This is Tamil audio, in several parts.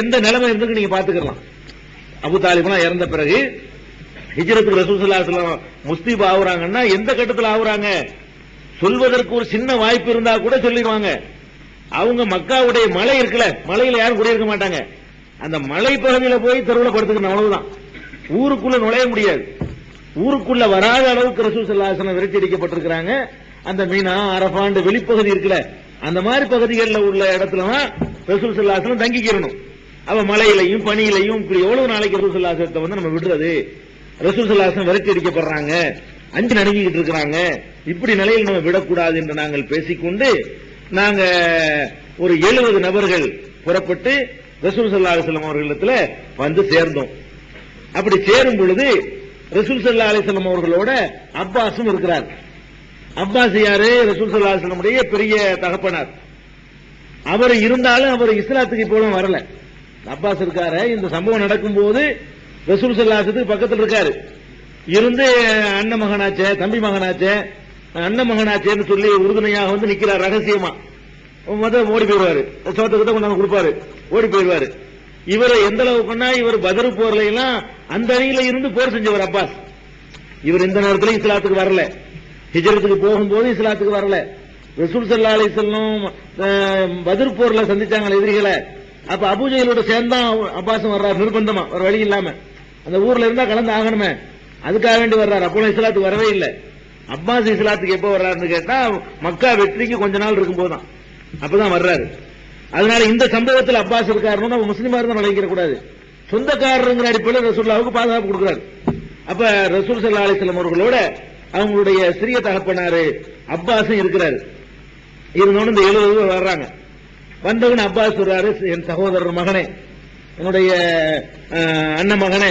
எந்த நிலைமை இருந்து நீங்க பாத்துக்கலாம் அபு தாலிப்லாம் இறந்த பிறகு ஹிஜ்ரத்துக்கு ரசூல் முஸ்தீப் ஆகுறாங்கன்னா எந்த கட்டத்தில் ஆகுறாங்க சொல்வதற்கு ஒரு சின்ன வாய்ப்பு இருந்தா கூட சொல்லிடுவாங்க. அவங்க மக்காவுடைய மலை இருக்குல்ல மலையில யாரும் குடியிருக்க மாட்டாங்க. அந்த மலை பகுதியில போய் தெருவில் படுத்துக்கணும் அவ்வளவுதான். ஊருக்குள்ள நுழைய முடியாது. ஊருக்குள்ள வராத அளவுக்கு ரசூல் ஸல்லல்லாஹு விரட்டி அடிக்கப்பட்டிருக்கிறாங்க. அந்த மீனா அரபாண்டு வெளிப்பகுதி இருக்குல்ல அந்த மாதிரி பகுதிகளில் உள்ள இடத்துல தான் ரசூல் ஸல்லல்லாஹு தங்கிக்கிறணும் அவ மலையிலையும் பனியிலையும் இப்படி எவ்வளவு நாளைக்கு ரசூல் ஸல்லல்லாஹு வந்து நம்ம விடுறது? ரசூல் ஸல்லல்லாஹு விரட்டி அடிக்கப்படுறாங்க அஞ்சு நடுங்கிட்டு இருக்கிறாங்க இப்படி நிலையில் நம்ம விடக்கூடாது என்று நாங்கள் பேசிக்கொண்டு நாங்க ஒரு எழுபது நபர்கள் புறப்பட்டு ரசூல் சல்லா அலைஹி அவர்களிடத்துல வந்து சேர்ந்தோம். அப்படி சேரும் பொழுது ரசூல் சல்லா அலைஹி அவர்களோட அப்பாஸும் இருக்கிறார். அப்பாஸ் யாரு? ரசூல் சல்லா அலைஹி பெரிய தகப்பனார். அவர் இருந்தாலும் அவர் இஸ்லாத்துக்கு இப்போவும் வரல. அப்பாஸ் இருக்காரு. இந்த சம்பவம் நடக்கும்போது ரசூல் செல்லாசத்துக்கு பக்கத்தில் இருக்காரு. இருந்து அண்ணன் மகனாச்சே தம்பி மகனாச்சே அண்ணன் மகனாச்சேன்னு சொல்லி உறுதுணையாக வந்து நிக்கிறார் ரகசியமா. முதல் ஓடி போயிடுவாரு. சோத்தக்கிட்ட கொண்டாந்து கொடுப்பாரு. ஓடி போயிடுவாரு. இவரை எந்த அளவுக்குன்னா இவர் பதரு போர்ல எல்லாம் அந்த அணியில இருந்து போர் செஞ்சவர் அப்பாஸ். இவர் இந்த நேரத்தில் இஸ்லாத்துக்கு வரல. ஹிஜரத்துக்கு போகும்போது இஸ்லாத்துக்கு வரல. ரசூல் சல்லா அலி செல்லும் பதில் போர்ல சந்திச்சாங்க எதிரிகளை. அப்ப அபூஜைகளோட சேர்ந்தான் அப்பாசம் வர்றாரு நிர்பந்தமா ஒரு வழி இல்லாம. அந்த ஊர்ல இருந்தா கலந்து ஆகணுமே. அதுக்காக வேண்டி வர்றாரு. அப்போ இஸ்லாத்துக்கு வரவே இல்லை. அப்பாஸ் இஸ்லாத்துக்கு எப்போ வர்றாருன்னு கேட்டா மக்கா வெற்றிக்கு கொஞ்ச நாள் இருக்கும் போதுதான். அப்பதான் வர்றாரு. அதனால இந்த சம்பவத்தில் அப்பாஸ் இருக்காருன்னு நம்ம முஸ்லீமா இருந்தா நுழைக்கிற கூடாது. சொந்தக்காரருங்கிற அடிப்படையில் ரசூல்லாவுக்கு பாதுகாப்பு கொடுக்குறாரு. அப்ப ரசூல் சல்லா அலிஸ்லாம் அவர்களோட அவங்களுடைய சிறிய தகப்பனாரு அப்பாஸும் இருக்கிறாரு. இருந்தோன்னு இந்த எழுபது பேர் வர்றாங்க. வந்தவன் அப்பாஸ் சொல்றாரு என் சகோதரர் மகனே என்னுடைய அண்ணன் மகனே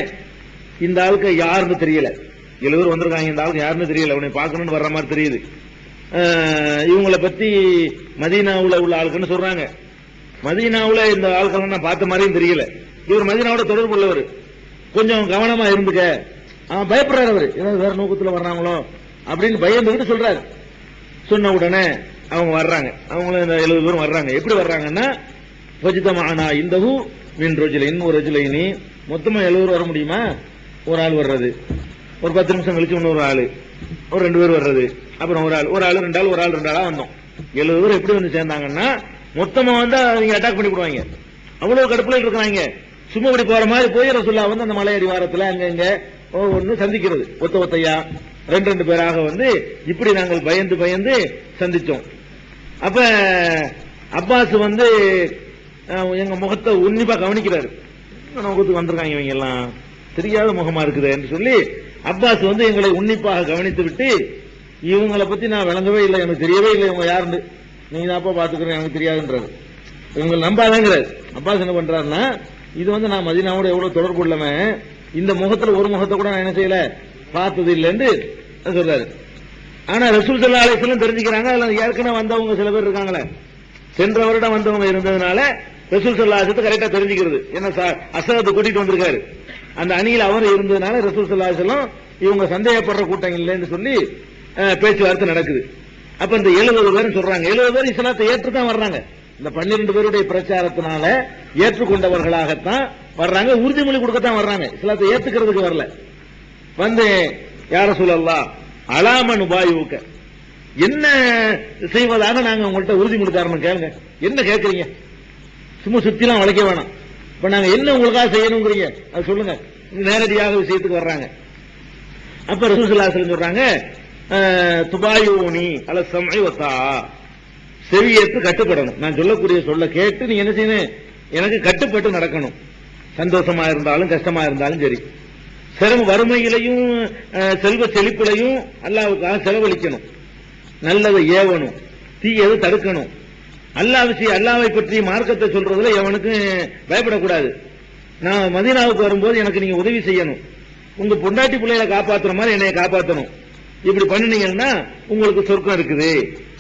இந்த ஆளுக்கு யாருன்னு தெரியல. எழுவர் வந்திருக்காங்க இந்த ஆளுக்கு யாருன்னு தெரியல. அவனை பார்க்கணும்னு வர்ற மாதிரி தெரியுது. இவங்களை இவங்கள பத்தி மதீனாவுல உள்ள ஆளுக்குன்னு சொல்றாங்க. மதீனாவுல இந்த ஆட்கள் நான் பார்த்த மாதிரியும் தெரியல. இவர் மதீனாவோட தொடர்பு உள்ளவர். கொஞ்சம் கவனமா இருந்துக்க. அவன் பயப்படுறாரு அவர். ஏதாவது வேற நோக்கத்துல வர்றாங்களோ அப்படின்னு பயந்துகிட்டு சொல்றாரு. சொன்ன உடனே அவங்க வர்றாங்க. அவங்களும் இந்த எழுபது பேரும் வர்றாங்க. எப்படி வர்றாங்கன்னா பொஜிதமானா இந்தகு மின் ரோஜில. இன்னும் ஒரு ரோஜிலைனி மொத்தமா எழுபது வர முடியுமா? ஒரு ஆள் வர்றது. ஒரு பத்து நிமிஷம் கழிச்சு இன்னொரு ஆள். ஒரு ரெண்டு பேர் வர்றது. அப்புறம் ஒரு ஆள். ஒரு ஆள் ரெண்டு ஆள் ஒரு ஆள் ரெண்டு ஆளா வந்தோம். எழுபது பேர் எப்படி வந்து சேர்ந்தாங்கன்னா மொத்தமா வந்து அவங்க அட்டாக் பண்ணி போடுவாங்க அவ்வளவு கடுப்புல இருக்கிறாங்க. சும்மா இப்படி போற மாதிரி போய் ரசுல்லா வந்து அந்த மலை வாரத்துல அங்க இங்க ஒவ்வொன்னு சந்திக்கிறது. ஒத்த ஒத்தையா ரெண்டு ரெண்டு பேராக வந்து இப்படி நாங்கள் பயந்து பயந்து சந்திச்சோம். அப்ப அப்பாஸ் வந்து எங்க முகத்தை உன்னிப்பா கவனிக்கிறாரு. முகத்துக்கு வந்திருக்காங்க இவங்க எல்லாம்? தெரியாத முகமா இருக்குது என்று சொல்லி அப்பாஸ் வந்து எங்களை உன்னிப்பாக கவனித்து விட்டு இவங்களை பத்தி நான் விளங்கவே இல்லை எனக்கு தெரியவே இல்லை இவங்க யாருன்னு. நீங்க தான்ப்பா பாத்துக்கிறேன் எனக்கு தெரியாதுன்றாரு. இவங்க நம்பாதங்கிறாரு. அப்பாஸ் என்ன பண்றாருன்னா இது வந்து நான் மதினாவோட எவ்வளவு தொடர்பு உள்ளவன் இந்த முகத்துல ஒரு முகத்தை கூட நான் என்ன செய்யல? பார்த்தது இல்லைன்னு சொல்றாரு. ஆனா ரசூல் சல்லா அலிஸ்லாம் தெரிஞ்சுக்கிறாங்க அதுல ஏற்கனவே வந்தவங்க சில பேர் இருக்காங்களே. சென்ற வருடம் வந்தவங்க இருந்ததுனால ரசூல் சல்லா அலிசத்தை கரெக்டா தெரிஞ்சுக்கிறது. என்ன ச- அசகத்தை கூட்டிட்டு வந்திருக்காரு. அந்த அணியில் அவர் இருந்ததுனால ரசூல் சல்லா அலிஸ்லாம் இவங்க சந்தேகப்படுற கூட்டம் இல்லைன்னு சொல்லி பேச்சுவார்த்தை நடக்குது. அப்ப இந்த எழுபது பேர் சொல்றாங்க. எழுபது பேர் இஸ்லாத்தை ஏற்று தான் வர்றாங்க. இந்த பன்னிரண்டு பேருடைய பிரச்சாரத்தினால ஏற்றுக்கொண்டவர்களாகத்தான் வர்றாங்க. உறுதிமொழி கொடுக்கத்தான் வர்றாங்க. இஸ்லாத்தை ஏத்துக்கிறதுக்கு வரல. வந்து யார சொல்லலாம் அலாமன் உபாயுக்க என்ன செய்வதாக நாங்க உங்கள்ட்ட உறுதி தரணும் கேளுங்க. என்ன கேட்கறீங்க சும்மா சுத்திலாம் வளைக்க வேணாம். இப்ப நாங்க என்ன உங்களுக்காக செய்யணுங்கிறீங்க? அது சொல்லுங்க. நேரடியாக விஷயத்துக்கு வர்றாங்க. அப்ப ரசூசல்லாசலம் சொல்றாங்க துபாயோனி அல்ல சமயத்தா செவியேற்று கட்டுப்படணும். நான் சொல்லக்கூடிய சொல்ல கேட்டு நீ என்ன செய்யணும்? எனக்கு கட்டுப்பட்டு நடக்கணும். சந்தோஷமா இருந்தாலும் கஷ்டமா இருந்தாலும் சரி. சிரம வறுமையிலையும் செல்வ செழிப்பிலையும் அல்லாவுக்காக செலவழிக்கணும். நல்லதை ஏவணும். தீயதை தடுக்கணும். அல்லாஹ் விஷயம் அல்லாவை பற்றி மார்க்கத்தை சொல்றதுல எவனுக்கும் பயப்படக்கூடாது. நான் மதீனாவுக்கு வரும்போது எனக்கு நீங்க உதவி செய்யணும். உங்க பொண்டாட்டி பிள்ளைகளை காப்பாத்துற மாதிரி என்னைய காப்பாத்தணும். இப்படி பண்ணுனீங்கன்னா உங்களுக்கு சொர்க்கம் இருக்குது.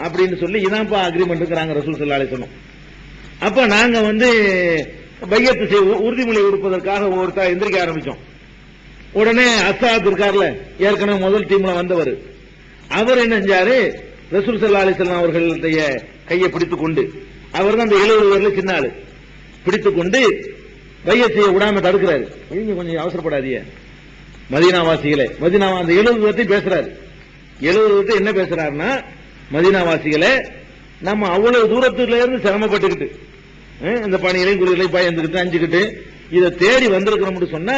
அப்படின்னு சொல்லி இதான்ப்பா அக்ரிமெண்ட் ரசூல் சல்லாலே சொன்னோம் அப்ப நாங்க வந்து பையத்து செய் உறுதிமொழி கொடுப்பதற்காக ஒருத்தர் எந்திரிக்க ஆரம்பிச்சோம். உடனே அசாத் இருக்கார்ல ஏற்கனவே முதல் டீம்ல வந்தவர். அவர் என்ன செஞ்சாரு? ரசூல் சல்லா அலிசல்லாம் அவர்களுடைய கையை பிடித்துக் கொண்டு அவர் தான் அந்த எழுபது பேர்ல சின்ன ஆளு பிடித்துக் கொண்டு வையத்தையை விடாம தடுக்கிறாரு. நீங்க கொஞ்சம் அவசரப்படாதீங்க. மதீனாவாசிகளே மதீனா அந்த எழுபது பேர்த்தையும் பேசுறாரு. எழுபது பத்தி என்ன பேசுறாருன்னா மதீனாவாசிகளே நம்ம அவ்வளவு தூரத்துல இருந்து சிரமப்பட்டுக்கிட்டு இந்த பணிகளையும் குளிர்களையும் பயந்துக்கிட்டு அஞ்சுக்கிட்டு இதை தேடி வந்திருக்கிறோம்னு சொன்னா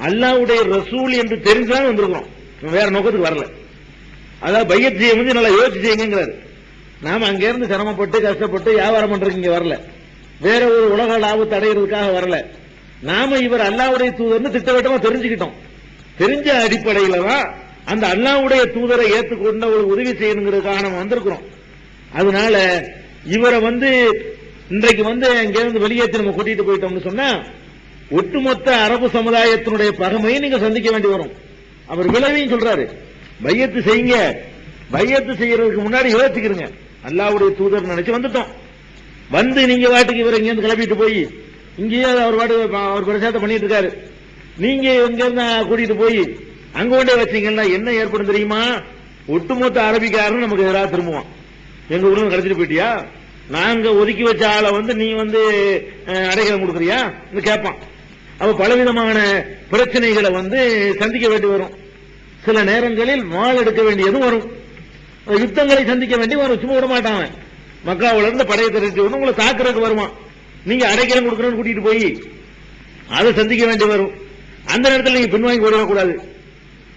அல்லாவுடைய ரசூல் என்று தெரிஞ்சுதான் வந்திருக்கிறோம். வேற நோக்கத்துக்கு வரல. அதாவது பையத் செய்ய வந்து நல்லா யோசிச்சு செய்யுங்கிறாரு. நாம அங்கிருந்து சிரமப்பட்டு கஷ்டப்பட்டு வியாபாரம் பண்றதுக்கு இங்க வரல. வேற ஒரு உலக லாபத்தை அடைகிறதுக்காக வரல. நாம இவர் அல்லாவுடைய தூதர்னு திட்டவட்டமா தெரிஞ்சுக்கிட்டோம். தெரிஞ்ச அடிப்படையில தான் அந்த அல்லாவுடைய தூதரை ஏற்றுக்கொண்ட ஒரு உதவி செய்யணுங்கிறதுக்காக நம்ம வந்திருக்கிறோம். அதனால இவரை வந்து இன்றைக்கு வந்து அங்க இருந்து வெளியேற்றி நம்ம கூட்டிட்டு போயிட்டோம்னு சொன்னா ஒட்டுமொத்த அரபு சமுதாயத்தினுடைய பகமையை நீங்க சந்திக்க வேண்டி வரும். அவர் விளைவையும் சொல்றாரு. பையத்து செய்யுங்க. பையத்து செய்யறதுக்கு முன்னாடி யோசிக்கிறங்க அல்லாவுடைய தூதர் நினைச்சு வந்துட்டோம். வந்து நீங்க வாட்டுக்கு இவர் இங்கேருந்து கிளப்பிட்டு போய் இங்கேயே அவர் வாட்டு அவர் பிரசாதம் பண்ணிட்டு இருக்காரு நீங்க இங்க இருந்து கூட்டிட்டு போய் அங்க கொண்டே வச்சீங்கன்னா என்ன ஏற்படும் தெரியுமா? ஒட்டுமொத்த அரபிக்காரன் நமக்கு எதிராக திரும்புவான். எங்க ஊர்ல கிடைச்சிட்டு போயிட்டியா? நாங்க ஒதுக்கி வச்ச ஆளை வந்து நீ வந்து அஹ், அடைக்கலம் கொடுக்குறியா? கேட்பான். அவ பலவிதமான பிரச்சனைகளை வந்து சந்திக்க வேண்டி வரும். சில நேரங்களில் மால் எடுக்க வேண்டியதும் வரும். யுத்தங்களை சந்திக்க வேண்டி வரும். சும்மா விட மாட்டான் அவன். இருந்து படையை திரட்டி வந்து உங்களை தாக்குறதுக்கு வருவான். நீங்க அடைக்கலம் கொடுக்கணும்னு கூட்டிட்டு போய் அதை சந்திக்க வேண்டி வரும். அந்த நேரத்தில் நீங்க பின்வாங்கி ஓடிடக்கூடாது.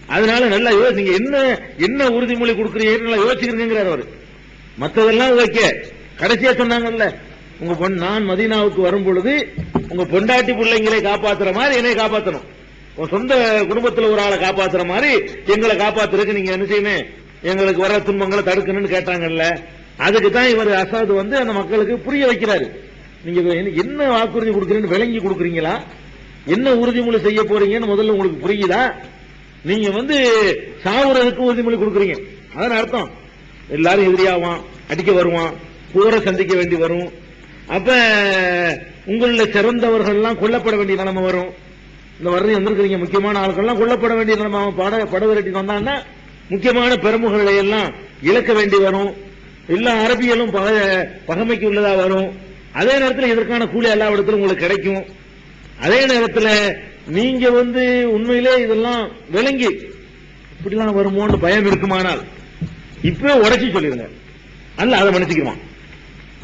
அதனால நல்லா யோசிங்க என்ன என்ன உறுதிமொழி கொடுக்குறீங்க நல்லா யோசிக்கிறீங்கிறார் அவர் மற்றதெல்லாம் வைக்க கடைசியா சொன்னாங்கல்ல உங்க பொன் நான் மதீனாவுக்கு வரும் பொழுது உங்க பொண்டாட்டி பிள்ளைங்களை காப்பாத்துற மாதிரி என்னை காப்பாத்தணும். உன் சொந்த குடும்பத்துல ஒரு ஆளை காப்பாத்துற மாதிரி எங்களை காப்பாத்துறதுக்கு நீங்க என்ன செய்யணும்? எங்களுக்கு வர துன்பங்களை தடுக்கணும்னு கேட்டாங்கல்ல. அதுக்கு தான் இவர் அசாது வந்து அந்த மக்களுக்கு புரிய வைக்கிறாரு. நீங்க என்ன- என்ன வாக்குறுதி கொடுக்குறீங்கன்னு விளங்கி கொடுக்குறீங்களா? என்ன உறுதிமொழி செய்ய போறீங்கன்னு முதல்ல உங்களுக்கு புரியுதா? நீங்க வந்து சாவுறதுக்கு உறுதிமொழி கொடுக்குறீங்க. அதான் அர்த்தம். எல்லாரும் எதிரியாவான் அடிக்க வருவான் போரை சந்திக்க வேண்டி வரும். அப்ப உங்கள சிறந்தவர்கள்லாம் கொல்லப்பட வேண்டிய நிலைமை வரும். இந்த வர்றது வந்திருக்கிறீங்க முக்கியமான ஆட்கள்லாம் கொல்லப்பட வேண்டிய நிலைமை அவன் பட படவிரட்டி வந்தான்னா முக்கியமான பெருமுகளை எல்லாம் இழக்க வேண்டி வரும். எல்லா அரபியலும் பக- பகமைக்கு உள்ளதா வரும். அதே நேரத்தில் இதற்கான கூலி எல்லா இடத்திலும் உங்களுக்கு கிடைக்கும். அதே நேரத்தில் நீங்க வந்து உண்மையிலே இதெல்லாம் விளங்கி இப்படிலாம் வருமோன்னு பயம் இருக்குமானால் இப்பவே உடச்சி சொல்லிருங்க. அல்ல அதை மன்னிச்சுக்குவான்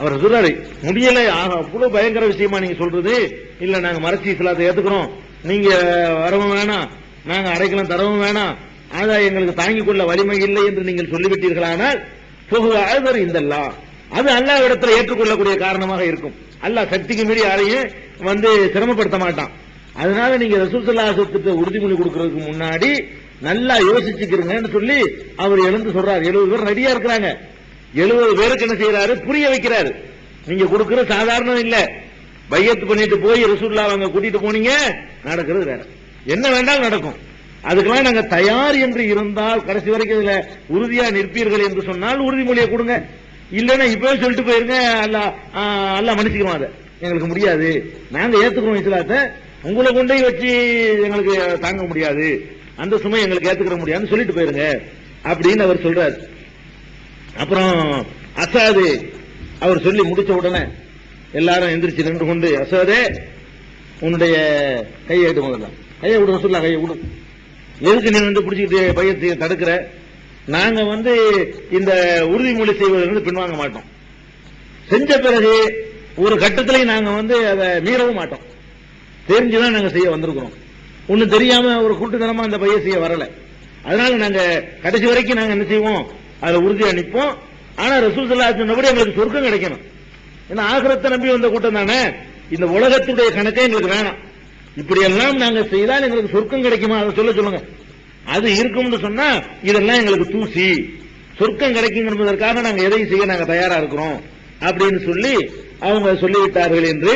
அவர் சொல்றாரு முடியல ஆக, அவ்வளவு பயங்கர விஷயமா நீங்க சொல்றது. இல்ல நாங்க மறைச்சி இஸ்லாத்தை ஏத்துக்கிறோம். நீங்க வரவும் வேணாம். நாங்க அடைக்கலாம் தரவும் வேணாம். ஆனா எங்களுக்கு தாங்கிக் கொள்ள வலிமை இல்லை என்று நீங்கள் சொல்லிவிட்டீர்களானால் புகுவாதர் இந்தல்லா. அது அல்லா இடத்துல ஏற்றுக்கொள்ளக்கூடிய காரணமாக இருக்கும். அல்லாஹ் சக்திக்கு மீறி யாரையும் வந்து சிரமப்படுத்த மாட்டான். அதனால நீங்க ரசூசல்லாசத்துக்கு உறுதிமொழி கொடுக்கறதுக்கு முன்னாடி நல்லா யோசிச்சுக்கிறீங்கன்னு சொல்லி அவர் எழுந்து சொல்றாரு. எழுபது பேர் ரெடியா இருக்கிறாங்க. எழுபது பேருக்கு என்ன செய்யறாரு புரிய வைக்கிறாரு. நீங்க கொடுக்கற சாதாரணம் இல்ல. பையத்து பண்ணிட்டு போய் ரசூல்லா அவங்க கூட்டிட்டு போனீங்க நடக்கிறது வேற. என்ன வேண்டாலும் நடக்கும். அதுக்கெல்லாம் நாங்க தயார் என்று இருந்தால் கடைசி வரைக்கும் இதுல உறுதியா நிற்பீர்கள் என்று சொன்னால் உறுதிமொழியை கொடுங்க. இல்லைன்னா இப்பவே சொல்லிட்டு போயிருங்க அல்ல அல்ல மன்னிச்சுக்கிறோம் அதை. எங்களுக்கு முடியாது. நாங்க ஏத்துக்கிறோம் இஸ்லாத்தை. உங்களை கொண்டே வச்சு எங்களுக்கு தாங்க முடியாது. அந்த சுமை எங்களுக்கு ஏத்துக்கிற முடியாதுன்னு சொல்லிட்டு போயிருங்க. அப்படின்னு அவர் சொல்றாரு. அப்புறம் அசாது அவர் சொல்லி முடிச்ச உடனே எல்லாரும் எந்திரிச்சு நின்று கொண்டு அசாதே உன்னுடைய கையை எடு முதல்ல கையை விடுங்க சொல்லலாம் கையை விடு. எதுக்கு நீ வந்து பிடிச்சிக்கிட்டு பையத்தை தடுக்கிற? நாங்க வந்து இந்த உறுதிமொழி செய்வதிலிருந்து பின்வாங்க மாட்டோம். செஞ்ச பிறகு ஒரு கட்டத்திலையும் நாங்க வந்து அதை மீறவும் மாட்டோம். தெரிஞ்சுதான் நாங்க செய்ய வந்திருக்கிறோம். ஒன்னும் தெரியாம ஒரு கூட்டுத்தனமா அந்த பைய செய்ய வரல. அதனால நாங்க கடைசி வரைக்கும் நாங்க என்ன செய்வோம்? அதுல உறுதியா நிற்போம் ஆனா ரசூல் சல்லா சொன்னபடி எங்களுக்கு சொர்க்கம் கிடைக்கணும். ஏன்னா ஆகிரத்தை நம்பி வந்த கூட்டம் தானே? இந்த உலகத்துடைய கணக்கே எங்களுக்கு வேணாம். இப்படி எல்லாம் நாங்க செய்தால் எங்களுக்கு சொர்க்கம் கிடைக்குமா? அதை சொல்ல சொல்லுங்க. அது இருக்கும்னு சொன்னா இதெல்லாம் எங்களுக்கு தூசி. சொர்க்கம் கிடைக்குங்கிறதுக்காக நாங்க எதையும் செய்ய நாங்க தயாரா இருக்கிறோம் அப்படின்னு சொல்லி அவங்க சொல்லிவிட்டார்கள் என்று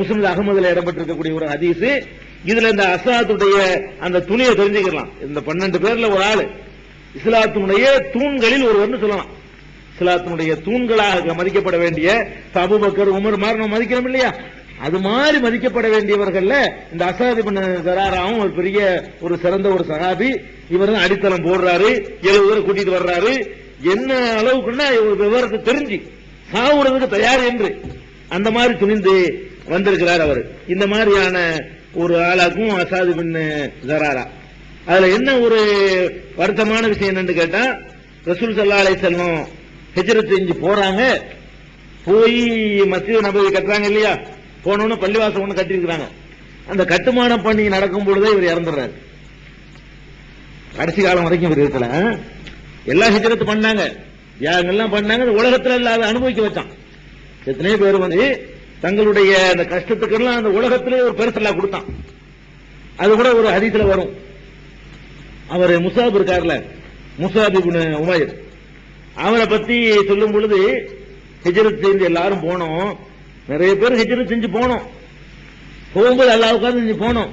முஸ்லிம் அகமதுல இடம்பெற்றிருக்கக்கூடிய ஒரு ஹதீஸ். இதுல இந்த அசாத்துடைய அந்த துணியை தெரிஞ்சுக்கலாம். இந்த பன்னெண்டு பேர்ல ஒரு ஆளு. இஸ்லாத்தினுடைய தூண்களில் ஒருவர்னு சொல்லலாம். இஸ்லாத்தினுடைய தூண்களாக மதிக்கப்பட வேண்டிய அபூபக்கர் உமர் மாதிரி நம்ம மதிக்கிறோம் இல்லையா? அது மாதிரி மதிக்கப்பட வேண்டியவர்கள்ல இந்த அசாதி பண்ண கராராவும் ஒரு பெரிய ஒரு சிறந்த ஒரு சகாபி இவர் தான் அடித்தளம் போடுறாரு எழுபது பேர் கூட்டிட்டு வர்றாரு. என்ன அளவுக்குன்னா விவரத்தை தெரிஞ்சு சாவுறதுக்கு தயார் என்று அந்த மாதிரி துணிந்து வந்திருக்கிறார் அவர். இந்த மாதிரியான ஒரு ஆளாக்கும் அசாது பின் ஜராரா அதுல என்ன ஒரு வருத்தமான விஷயம் என்னன்னு கேட்டா ரசூல் சல்லா அலை செல்லம் ஹெஜரத் செஞ்சு போறாங்க. போய் மசித நபதி கட்டுறாங்க இல்லையா? போனோன்னு பள்ளிவாசம் ஒண்ணு கட்டியிருக்கிறாங்க. அந்த கட்டுமான பணி நடக்கும் பொழுதே இவர் இறந்துடுறாரு. கடைசி காலம் வரைக்கும் இவர் இருக்கல. எல்லா ஹிஜ்ரத் பண்ணாங்க. யாரெல்லாம் பண்ணாங்க. உலகத்துல இல்லாத அனுபவிக்க வச்சான். எத்தனையோ பேர் வந்து தங்களுடைய அந்த கஷ்டத்துக்கெல்லாம் அந்த உலகத்திலே ஒரு பெருசல்லா கொடுத்தான். அது கூட ஒரு ஹதீஸ்ல வரும். அவர் முசாப் இருக்கார்ல முசாப் உமாயர் அவரை பத்தி சொல்லும் பொழுது ஹிஜரத் செஞ்சு எல்லாரும் போனோம். நிறைய பேர் ஹிஜரத் செஞ்சு போனோம். போகும்போது எல்லா உட்கார்ந்து செஞ்சு போனோம்.